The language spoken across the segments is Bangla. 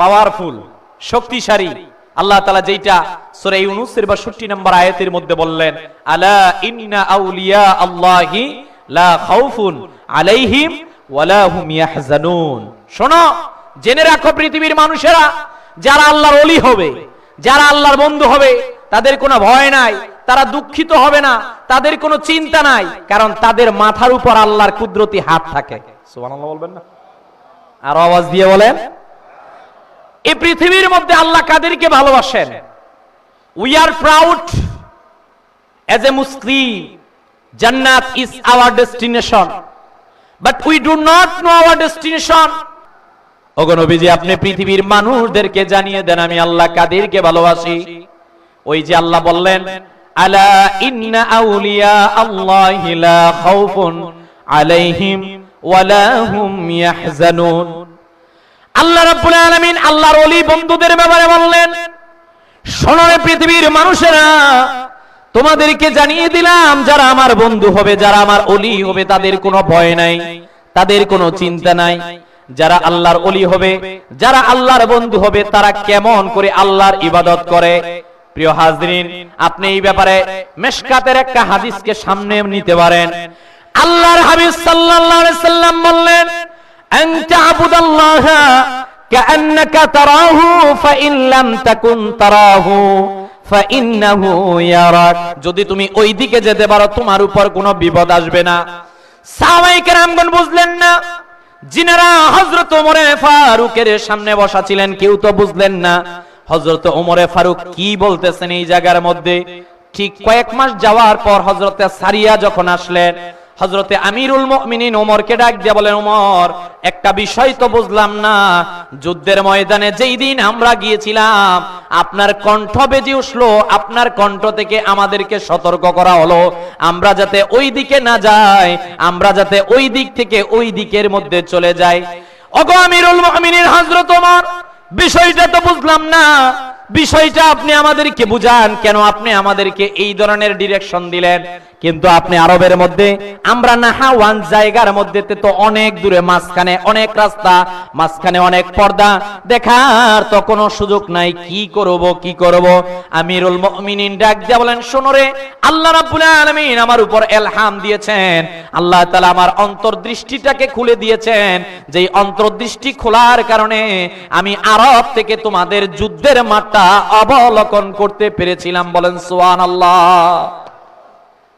পাওয়ারফুল, শক্তিশালী। আল্লাহ তালা যেটা সূরা ইউনুসের 62 নম্বর আয়াতের মধ্যে বললেন, আলা ইন্না আউলিয়া আল্লাহি লা খাউফুন আলাইহিম ওয়ালা হুম ইয়াহজানুন। শোনো, জেনে রাখো পৃথিবীর মানুষেরা, যারা আল্লাহর ওলি হবে, যারা আল্লাহর বন্ধু হবে, তাদের কোনো ভয় নাই, তারা দুঃখিত হবে না, তাদের কোনো চিন্তা নাই, কারণ তাদের মাথার উপর আল্লাহর কুদরতি হাত থাকে। সুবহানাল্লাহ বলবেন না? আর আওয়াজ দিয়ে বলেন এই পৃথিবীর মধ্যে আল্লাহ কাদেরকে ভালোবাসেন? We are proud as a Muslim জান্নাত is our destination but we do not know our destination অগনবীজি আপনি পৃথিবীর মানুষদেরকে জানিয়ে দেন, আমি আল্লাহ কাদেরকে ভালোবাসি। ওই যে আল্লাহ বললেন, আলা ইন্না আউলিয়া আল্লাহি লা খাউফুন আলাইহিম ওয়ালা হুম ইয়াহজানুন। আল্লাহ রাব্বুল আলামিন আল্লাহর ওলি বন্ধুদের ব্যাপারে বললেন, শোনো রে পৃথিবীর মানুষেরা, তোমাদেরকে জানিয়ে দিলাম, যারা আমার বন্ধু হবে, যারা আমার অলি হবে, তাদের কোনো ভয় নাই, তাদের কোনো চিন্তা নাই। যারা আল্লাহর অলি হবে, যারা আল্লাহর বন্ধু হবে, তারা কেমন করে আল্লাহর ইবাদত করে? প্রিয় হাজরিন, আপনি এই ব্যাপারে মেশকাতের একটা হাদিসকে সামনে নিতে পারেন। আল্লাহর হাবিব সাল্লাল্লাহু আলাইহি সাল্লাম বললেন আন তা'বুদাল্লাহা কাআন্নাকা তারাহু ফাইন লাম তাকুন তারাহু ফাইন্নাহু ইয়ারাক যদি তুমি ওই দিকে যেতে পারো, তোমার উপর কোনো বিপদ আসবে না। সাহাবায়ে কেরামগণ বুঝলেন না। জিনারা হযরত ওমরে ফারুকের সামনে বসা ছিলেন, কেউ তো বুঝলেন না। হযরত ওমরে ফারুক কি বলতেছেন এই জায়গার মধ্যে? ঠিক কয়েক মাস যাওয়ার পর হযরতে সারিয়া যখন আসলেন হজরতে আমিরুল মুমিনিন ওমরকে ডাক দিয়ে বলেন, ওমর, একটা বিষয় তো বুঝলাম না। যুদ্ধের ময়দানে যেই দিন আমরা গিয়েছিলাম, আপনার কণ্ঠ বেজে উঠল, আপনার কণ্ঠ থেকে আমাদেরকে সতর্ক করা হলো। আমরা যাতে ওই দিকে না যাই, আমরা যাতে ওই দিক থেকে ওই দিকের মধ্যে চলে যাই। অগো আমিরুল মুমিনিন, হযরত ওমর, বিষয়টা তো বুঝলাম না। বিষয়টা আপনি আমাদেরকে বুঝান কেন আপনি আমাদেরকে এই ধরনের ডিরেকশন দিলেন। কিন্তু আপনি আরবের মধ্যে, আমরা নাহাওয়ান জায়গার মধ্যে তো অনেক দূরে, মাঝখানে অনেক রাস্তা, মাঝখানে অনেক পর্দা। দেখার তো কোনো সুযোগ নাই, কি করব কি করব? আমিরুল মুমিনিন ডাক দিয়া বলেন, শোনো রে, আল্লাহ রাব্বুল আলামিন আমার উপর এলহাম দিয়েছেন। আল্লাহ তাআলা আমার অন্তর্দৃষ্টিটাকে খুলে দিয়েছেন। যেই অন্তর্দৃষ্টি খোলার কারণে আমি আরব থেকে তোমাদের যুদ্ধের মাঠটা অবলোকন করতে পেরেছিলাম, বলেন সুবহানাল্লাহ।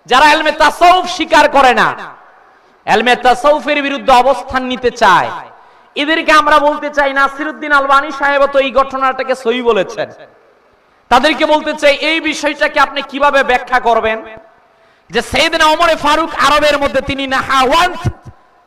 যারা এলমে তাসাউফ স্বীকার করে না, এলমে তাসাউফের বিরুদ্ধে অবস্থান নিতে চায়, এদেরকে আমরা বলতে চাই নাসিরউদ্দিন আলবানী সাহেব তো এই ঘটনাটাকে সই বলেছেন। তাদেরকে বলতে চাই, এই বিষয়টাকে আপনি কীভাবে ব্যাখ্যা করবেন? যে সেইদিন অমরে ফারুক আরবের মধ্যে তিনি না নাহাওয়ান্ত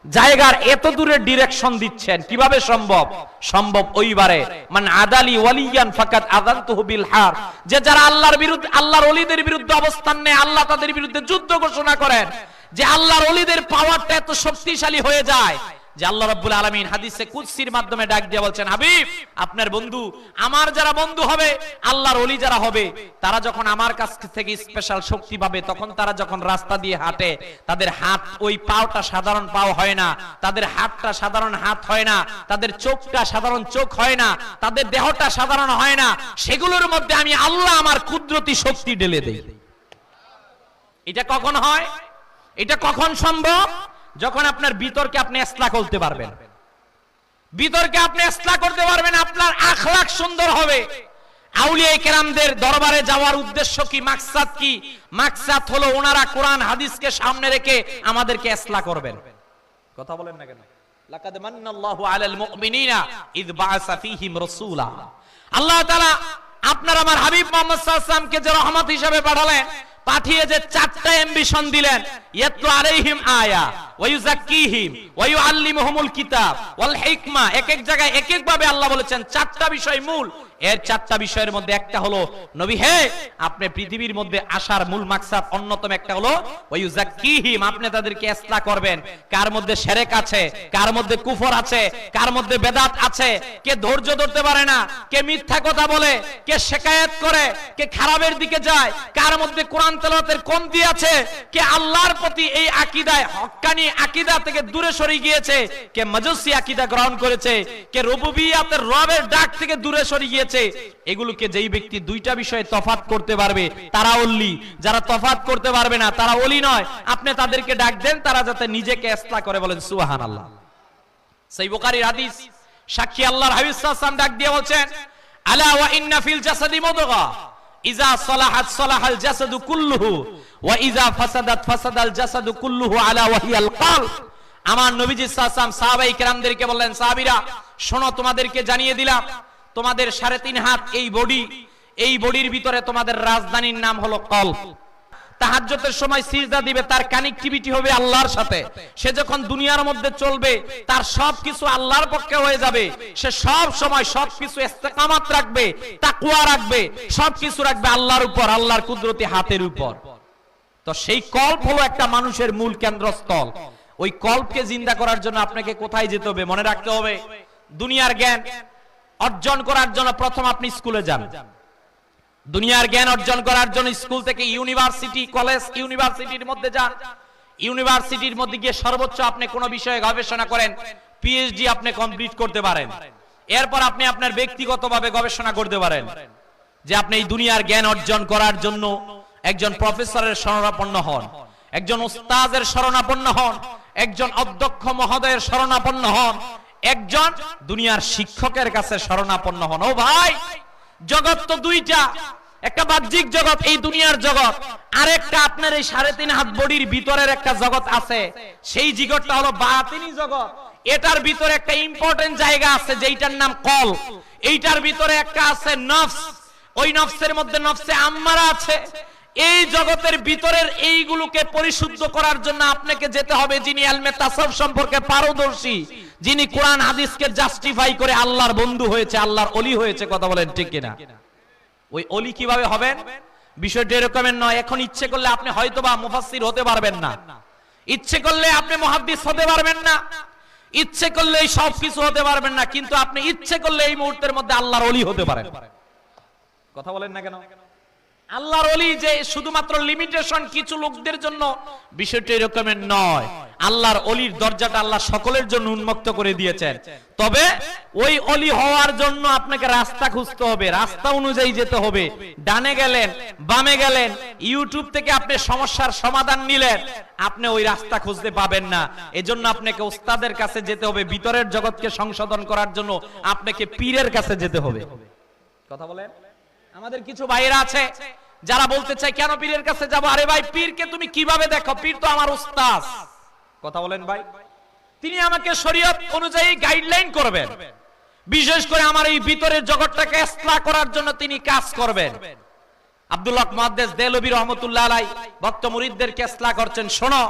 জায়গার এত দূরে ডিরেকশন দিচ্ছেন। কীভাবে সম্ভব? সম্ভব ওইবারে। মানে আদালি ওয়ালিয়ান ফাকাত আদানতুহু বিল হার। যে যারা আল্লাহর বিরুদ্ধে আল্লাহর ওলিদের বিরুদ্ধে অবস্থান নেয়, আল্লাহ তাদের বিরুদ্ধে যুদ্ধ ঘোষণা করেন। যে আল্লাহর ওলিদের পাওয়ারটা এত শক্তিশালী হয়ে যায় যে আল্লাহ রাব্বুল আলামিন হাদিসে কুদসির মাধ্যমে ডাক দিয়ে বলছেন, হাবিব, আপনার বন্ধু, আমার যারা বন্ধু হবে, আল্লাহর যারা হবে, তারা যখন আমার কাছ থেকে স্পেশাল শক্তি পাবে, তখন তারা যখন রাস্তা দিয়ে হাঁটে, তাদের হাত, ওই পাওটা সাধারণ পাও হয় না, তাদের হাতটা সাধারণ হাত হয় না, তাদের চোখটা সাধারণ চোখ হয় না, তাদের দেহটা সাধারণ হয় না, সেগুলোর মধ্যে আমি আল্লাহ আমার কুদরতি শক্তি ঢেলে দেই। এটা কখন হয়? এটা কখন সম্ভব? যখন আপনার বিতর্কে আপনি এসলা করতে পারবেন। বিতর্কে আপনি এসলা করতে পারবেন, আপনার আখলাখ সুন্দর হবে। কেরামদের দরবারে যাওয়ার উদ্দেশ্য কি, মাকসাদ কি? মাকসাদ হলো ওনারা কোরআন, হাদিসকে সামনে রেখে আমাদেরকে এসলা করবেন। কথা বলেন না কেন? লাকাদ মান্নাল্লাহু আলাল মুমিনিনা বাআসা ফীহিম রাসূলা। আল্লাহ তাআলা আপনার আমার হাবিব মুহাম্মদ সাল্লাল্লাহু আলাইহি ওয়াসাল্লামকে যে রহমত হিসেবে পাঠালেন পাঠিয়ে যে চারটা এমবিশন দিলেন। ইয়াতলু আলাইহিম আয়া, ওয়া ইউযাক্কিহিম, ওয়া ইউআল্লিমুহুমুল কিতাব, ওয়াল হিকমা। এক এক জায়গায় এক এক ভাবে আল্লাহ বলেছেন, চারটা বিষয় মূল। এর চারটা বিষয়ের মধ্যে একটা হলো, নবী হে, আপনি পৃথিবীর মধ্যে আসার মূল মাকসাদ অন্যতম একটা হলো, ওয়া ইউযাক্কিহিম, আপনি তাদেরকে ইসলাহ করবেন। কার মধ্যে শিরক আছে, কার মধ্যে কুফর আছে, কার মধ্যে বেদাত আছে, কে ধৈর্য ধরতে পারে না, কে মিথ্যা কথা বলে, কে শিকায়াত করে, কে খারাপের দিকে যায়, কার মধ্যে কোরআন তেলাওয়াতের কমতি আছে কে আল্লাহর প্রতি এই আকীদায় হক্কানি আকিদা থেকে দূরে সরে গিয়েছে, কে মাজসি আকিদা গ্রহণ করেছে, কে রবুবিয়াতের রবের ডাক থেকে দূরে সরে গিয়েছে, এগুলোকে যেই ব্যক্তি দুইটা বিষয়ে তফাত করতে পারবে, তারা অল্লি যারা তফাত করতে পারবে না, তারা অলি নয়। আপনি তাদেরকে ডাক দেন, তারা যাতে নিজেকে এসলা করে বলেন সুবাহান আল্লাহ সেই বুখারীর হাদিস, সাক্ষী আল্লাহর হাবিব ডাক দিয়ে বলছেন, আলা ওয়া ইন্না ফিল জাসাদি মুদগা। ইজা সলাহাত সলাহাল জাসাদু কুল্লুহু ওয়া ইজা ফাসাদাত ফাসাদাল জাসাদু কুল্লুহু আলা ওয়াহিয়াল কলব আমার নবীজি আলাইহি সাহাবাই বললেন, সাহাবীরা, শোনো, তোমাদেরকে জানিয়ে দিলাম, তোমাদের সাড়ে তিন হাত এই বডি, এই বডির ভিতরে তোমাদের রাজধানীর নাম হলো কলব। তাহাজ্জতের সময় সিজদা দিবে, তার কানেক্টিভিটি হবে আল্লাহর সাথে। সে যখন দুনিয়ার মধ্যে চলবে, তার সবকিছু আল্লাহর পক্ষে হয়ে যাবে। সে সব সময় সবকিছু ইস্তেকামাত রাখবে, তাকওয়া রাখবে, সবকিছু রাখবে আল্লাহর উপর, আল্লাহর কুদরতি হাতের উপর। তো সেই কল্প হলো একটা মানুষের মূল কেন্দ্রস্থল। ওই কল্পকে জিন্দা করার জন্য আপনাকে কোথায় যেতে হবে? মনে রাখতে হবে, দুনিয়ার জ্ঞান অর্জন করার জন্য প্রথম আপনি স্কুলে যান। দুনিয়ার জ্ঞান অর্জন করার জন্য স্কুল থেকে ইউনিভার্সিটি, কলেজ, ইউনিভার্সিটির মধ্যে যান ইউনিভার্সিটির মধ্যে গিয়ে সর্বোচ্চ আপনি কোনো বিষয়ে গবেষণা করেন পিএইচডি আপনি কমপ্লিট করতে পারেন। এরপর আপনি আপনার ব্যক্তিগতভাবে গবেষণা করতে পারেন যে আপনি এই দুনিয়ার জ্ঞান অর্জন করার জন্য একজন প্রফেসরের শরণাপন্ন হন, একজন উস্তাদের শরণাপন্ন হন, একজন অধ্যক্ষ মহোদয়ের শরণাপন্ন হন, একজন দুনিয়ার শিক্ষকের কাছে শরণাপন্ন হন। ও ভাই! জগৎ তো দুইটা। একটা বাহ্যিক জগৎ, এই দুনিয়ার জগৎ। আর একটা আপনার এই সাড়ে তিন হাত বডির ভিতরের একটা জগৎ আছে। সেই জগৎটা হলো বাতিনি জগৎ। এটার ভিতরে একটা ইম্পর্টেন্ট জায়গা আছে, যেইটার নাম কল। এইটার ভিতরে একটা আছে নফস। ওই নফসের মধ্যে নফসে আম্মারা আছে। এই জগতের ভিতরের এইগুলোকে পরিশুদ্ধ করার জন্য আপনাকে যেতে হবে যিনি আলমে তাসব সম্পর্কে পারদর্শী। যিনি কোরআন হাদিসকে জাস্টিফাই করে আল্লাহর বন্ধু হয়েছে, আল্লাহর অলি হয়েছে, কথা বলেন ঠিক কিনা? ওই অলি কীভাবে হবেন? বিষয়টা এরকমের নয়, এখন ইচ্ছে করলে আপনি হয়তোবা মুফাসসির হতে পারবেন না। ইচ্ছে করলে আপনি মুহাদ্দিস হতে পারবেন না। ইচ্ছে করলে এই সব কিছু হতে পারবেন না, কিন্তু আপনি ইচ্ছে করলে এই মুহূর্তের মধ্যে আল্লাহর অলি হতে পারেন। কথা বলেন না কেন? আল্লাহর অলি যে শুধুমাত্র লিমিটেশন কিছু লোকদের জন্য বিষয়টা এরকমের নয়। আল্লাহর অলির দরজাটা আল্লাহ সকলের জন্য উন্মুক্ত করে দিয়েছেন। তবে ওই অলি হওয়ার জন্য আপনাকে রাস্তা খুঁজতে হবে, রাস্তা অনুযায়ী যেতে হবে। ডানে গেলেন, বামে গেলেন ইউটিউব থেকে আপনি সমস্যার সমাধান নিলেন, আপনি ওই রাস্তা খুঁজতে পাবেন না। এজন্য আপনাকে ওস্তাদের কাছে যেতে হবে, ভিতরের জগৎকে সংশোধন করার জন্য আপনাকে পীরের কাছে যেতে হবে। কথা বলেন? আমাদের কিছু ভাইয়েরা আছে, যারা বলতে চায়, কেন পীরের কাছে যাব? আরে ভাই, পীরকে তুমি কীভাবে দেখো? পীর তো আমার উস্তাদ। কথা বলেন ভাই। তিনি আমাকে শরীয়ত অনুযায়ী গাইডলাইন করবেন। বিশেষ করে আমার এই ভিতরের জগৎটাকে ইসলাহ করার জন্য তিনি কাজ করবেন। আব্দুল্লাহ মুহাদ্দিস দেলবি রহমতুল্লাহ আলাই ভক্ত মুরিদদেরকে ইসলাহ করছেন। শোনো,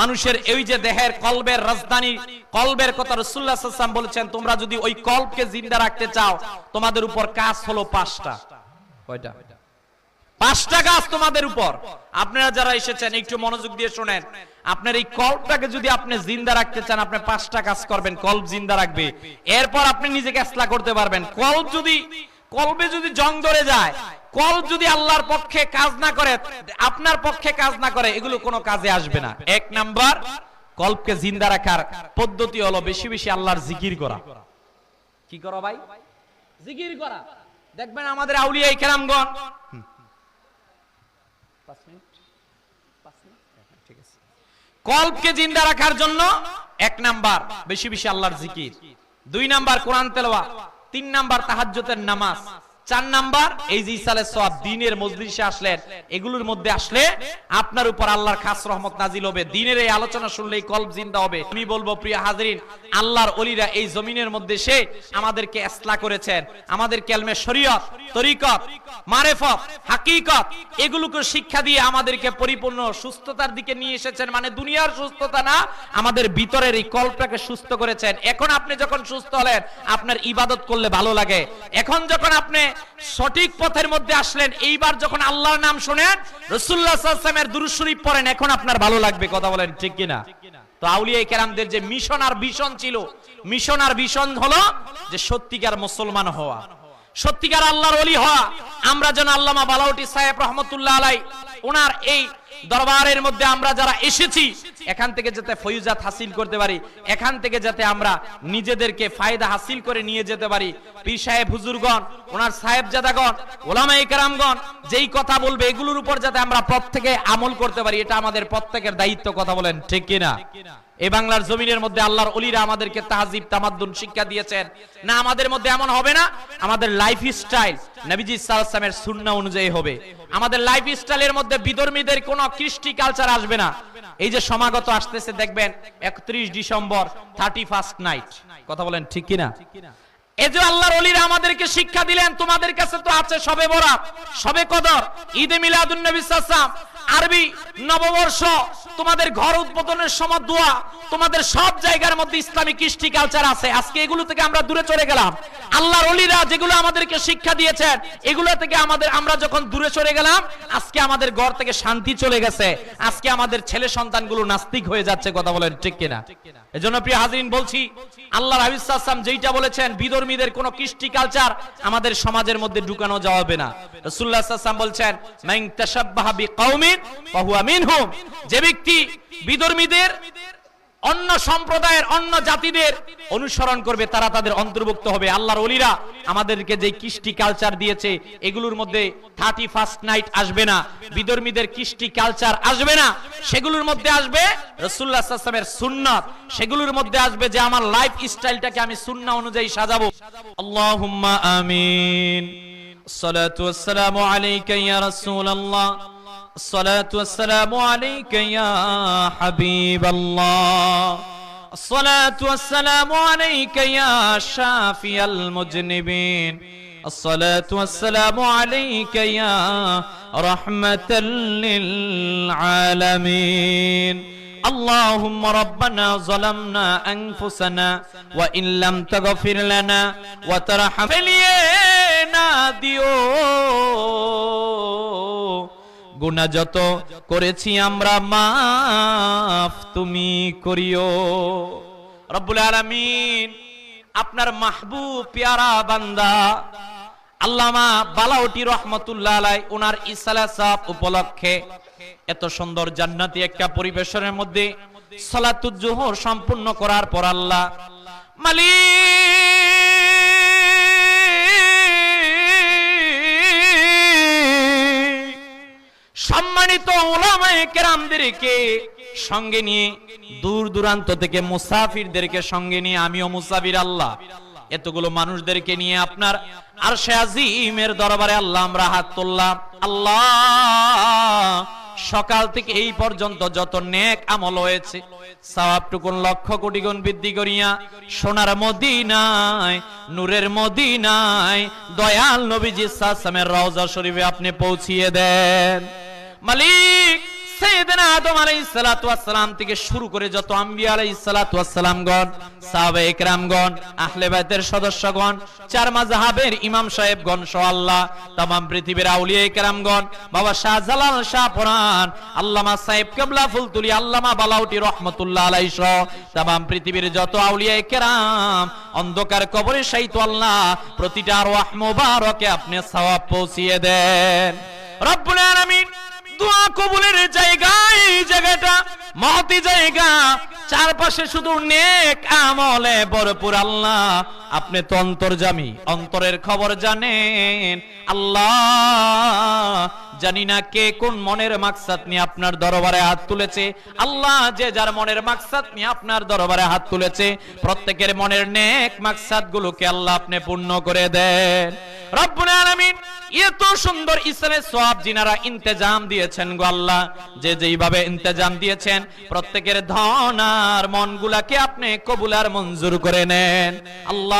মানুষের এই যে দেহের কলবের রাজধানী, কলবের কথা রাসূলুল্লাহ সাল্লাল্লাহু আলাইহি ওয়াসাল্লাম বলেছেন, তোমরা যদি ওই কলবকে জিন্দা রাখতে চাও, তোমাদের উপর কাজ হলো পাঁচটা। কয়টা? পাঁচটা কাজ তোমাদের উপর। আপনারা যারা এসেছেন, একটু মনোযোগ দিয়ে শুনেন। আপনার এই কল্পটাকে যদি আপনি জিন্দা রাখতে চান, আপনি পাঁচটা কাজ করবেন, কল্প জিন্দা রাখবে। এরপর আপনি করতে পারবেন। কল্প যদি কলবে যদি জং ধরে যায়, কল্প যদি আল্লাহর পক্ষে কাজ না করে, আপনার পক্ষে কাজ না করে, এগুলো কোনো কাজে আসবে না। এক নাম্বার, কল্পকে জিন্দা রাখার পদ্ধতি হলো বেশি বেশি আল্লাহর জিকির করা। কি করো ভাই? জিকির করা। দেখবেন আমাদের আউলিয়া কেরামগণ। কল্পকে জিন্দা রাখার জন্য এক নাম্বার বেশি বেশি আল্লাহর জিকির। দুই নাম্বার কোরআন তেলোয়া তিন নাম্বার তাহাজ্জতের নামাজ। চার নাম্বার, এই যে ইসালে সওয়াব দিনের মজলিসে আসলেন, এগুলোর মধ্যে আসলে আপনার উপর আল্লাহর খাস রহমত নাজিল হবে। দিনের এই আলোচনা শুনলে এই কল্প জিন্দা হবে। আমি বলব, প্রিয় হাজরিন, আল্লাহর অলিরা এই জমিনের মধ্যে সে আমাদেরকে ইসলাহ করেছেন। আমাদের কেলমে শরীয়ত, তরিকত, মারেফত, হাকিকত, এগুলোকে শিক্ষা দিয়ে আমাদেরকে পরিপূর্ণ সুস্থতার দিকে নিয়ে এসেছেন। মানে দুনিয়ার সুস্থতা না, আমাদের ভিতরের এই কল্পটাকে সুস্থ করেছেন। এখন আপনি যখন সুস্থ হলেন, আপনার ইবাদত করলে ভালো লাগে। এখন যখন আপনি সঠিক পথের মধ্যে আসলেন। এইবার যখন আল্লাহর নাম শোনেন রসুল্লাহামের দুরুশরীফ শরীফ পড়েন, এখন আপনার ভালো লাগবে, কথা বলেন ঠিক কিনা? তো আউলিয়া কেরামদের যে মিশন আর ভীষণ ছিল, মিশন আর ভীষণ হলো যে সত্যিকার মুসলমান হওয়া। সত্যিকার আল্লাহর অলি হওয়া। আমরা যেন আল্লামা বালাউটি সাহেব রহমতুল্লাহ আলাই ওনার এই দরবারের মধ্যে আমরা যারা এসেছি, এখান থেকে যাতে ফয়ুজাত হাসিল করতে পারি, এখান থেকে যাতে আমরা নিজেদেরকে ফায়দা হাসিল করে নিয়ে যেতে পারি। পীর সাহেব হুজুরগণ, ওনার সাহেব সাহেবজাদাগণ ওলামাই কারামগণ, যেই কথা বলবে এগুলোর উপর যাতে আমরা প্রত্যেকে আমল করতে পারি, এটা আমাদের প্রত্যেকের দায়িত্ব, কথা বলেন ঠিক কিনা? এই বাংলার জমিনের মধ্যে আল্লাহর অলিরা আমাদেরকে তাহাজিব, তামাদ্দুন শিক্ষা দিয়েছেন। না, আমাদের মধ্যে এমন হবে না। আমাদের লাইফ স্টাইল নবীজি সাল্লামের সুন্নাহ অনুযায়ী হবে। আমাদের লাইফ স্টাইলের মধ্যে বিধর্মীদের কোনো কৃষ্টি কালচার আসবে না। এই যে সমাগত আসতেছে, দেখবেন একত্রিশ ডিসেম্বর থার্টি ফার্স্ট নাইট কথা বলেন ঠিক কিনা? এই যে আল্লাহর অলিরা আমাদেরকে শিক্ষা দিলেন, তোমাদের কাছে তো আছে সবে বরাত, সবে কদর। ঈদে মিলাদুন নবী সাল্লাম আরবি নববর্ষ, তোমাদের ঘর উদ্বোধনের সময় দোয়া, তোমাদের সব জায়গার মধ্যে ইসলামিক কৃষ্টি কালচার আছে। আজকে এগুলো থেকে আমরা দূরে চলে গেলাম। আল্লাহর অলিরা যেগুলো আমাদেরকে শিক্ষা দিয়েছেন, এগুলো থেকে আমাদের, আমরা যখন দূরে চলে গেলাম, আজকে আমাদের ঘর থেকে শান্তি চলে গেছে। আজকে আমাদের ছেলে সন্তানগুলো নাস্তিক হয়ে যাচ্ছে, কথা বলেন ঠিক কিনা? এজন্য প্রিয় হাজরিন, বলছি, আল্লাহর হাবিব সাল্লাম যেইটা বলেছেন, বিধর্মীদের কোন কৃষ্টি কালচার আমাদের সমাজের মধ্যে ঢুকানো যাবে না। সাল্লাল্লাহু বলছেন মান তাশাব্বাহা বিকাউমিন যে ব্যক্তি বিধর্মীদের, অন্য সম্প্রদায়ের, অন্য জাতিদের অনুসরণ করবে, তারা তাদের অন্তর্ভুক্ত হবে। আল্লাহর অলিরা আমাদেরকে যে কৃষ্টি কালচার দিয়েছে, এগুলোর মধ্যে থার্টি ফার্স্ট নাইট আসবে না। বিধর্মীদের কৃষ্টি কালচার আসবে না। সেগুলোর মধ্যে আসবে রসুল্লাহামের সুন্নাত। সেগুলোর মধ্যে আসবে যে আমার লাইফ স্টাইলটাকে আমি সুন্না অনুযায়ী সাজাবো। আল্লাহ আমিন। সালাতু আসসালামু الصلاة والسلام عليك يا حبيب الله الصلاة والسلام عليك يا شافي المجنبين الصلاة والسلام عليك يا رحمة للعالمين اللهم ربنا ظلمنا أنفسنا وإن لم تغفر لنا وترحم فلينا দিও গুনাহ যত করেছি আমরা মাফ তুমি করিও। রব্বুল আলামিন আপনার মাহবুব পেয়ারা বান্দা আল্লামা বালাউটি রহমতুল্লাহ আলাই ওনার ইসালা সাহ উপলক্ষে এত সুন্দর জান্নাতি একটা পরিবেশনের মধ্যে সালাতুজ জোহর সম্পূর্ণ করার পর আল্লাহ মালিক সম্মানিত কেরামদেরকে সঙ্গে নিয়ে, দূর দূরান্ত থেকে মুসাফিরদেরকে সঙ্গে নিয়ে, আমিও মুসাফির আল্লাহ। এতগুলো মানুষদেরকে নিয়ে আপনার আর সে আজিমের দরবারে আল্লাহ আমরা হাত তুললাম। আল্লাহ! সকাল থেকে এই পর্যন্ত যত নেক আমল হয়েছে, সওয়াবটুকুন লক্ষ কোটি গুণ বৃদ্ধি করিয়া সোনার মদিনায়, নূরের মদিনায়, দয়াল নবীজি সাসামের রওজা শরীফে আপনি পৌঁছিয়ে দেন। মালিক সাইয়েদনা আদম আলাইহিস সালাতু ওয়াসসালাম থেকে শুরু করে যত আম্বিয়া আলাইহিস সালাতু ওয়াসসালামগণ সাহাবা ইকরামগণ আহলে বাইতের সদস্যগণ চার মাযহাবের ইমাম সাহেবগণ সহ আল্লাহ तमाम পৃথিবীর আউলিয়া ইকরামগণ বাবা শাহজালাল শাহ পরান আল্লামা সাহেব কেবলা ফুলতুলি আল্লামা বালাউটি রহমাতুল্লাহ আলাইহি সহ तमाम পৃথিবীর যত আউলিয়া ইকরাম অন্ধকার কবরে শাইতো আল্লাহ প্রতিটা আরওয়াহ মুবারকে আপনি সওয়াব পৌঁছিয়ে দেন রব্বুল আলামিন দোয়া কবুলের জায়গা এই জায়গাটা মহতি জায়গা। চারপাশে শুধু নেক আমলে ভরপুর আল্লাহ। আপনি তো অন্তর্জামী। অন্তরের খবর জানেন। আল্লাহ জানি না কে কোন মনের মাকসাদ নিয়ে আপনার দরবারে হাত তুলেছে। আল্লাহ যে যার মনের মাকসাদ নিয়ে আপনার দরবারে হাত তুলেছে, প্রত্যেকের মনের নেক মাকসাদ গুলোকে আল্লাহ আপনি পূর্ণ করে দেন। প্রত্যেকের ধন আর মনগুলাকে আপনি কবুলার মঞ্জুর করে নেন। আল্লাহ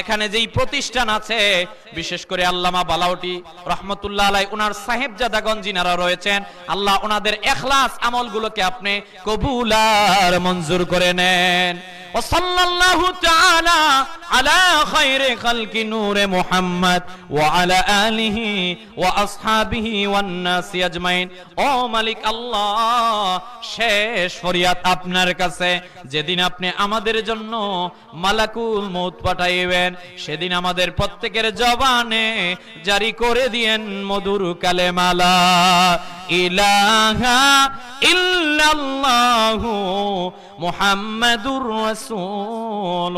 এখানে যেই প্রতিষ্ঠান আছে, বিশেষ করে আল্লামা বালাউটি রহমতুল্লাহ আলাই ওনার সাহেবজাদাগণ জিনারা রয়েছেন, আল্লাহ ওনাদের এখলাস আমলগুলোকে আপনি কবুলার মঞ্জুর করে নেন। ও মালিক আল্লাহ, শেষ ফরিয়াদ আপনার কাছে। যেদিন আপনি আমাদের জন্য মালাকুল মউত পাঠাইবেন সেদিন আমাদের প্রত্যেকের জবানে জারি করে দিয়েন মধুর কালেমালা। ইলাহা ইল্লাল্লাহু মোহাম্মদুর রাসূলুল্লাহ।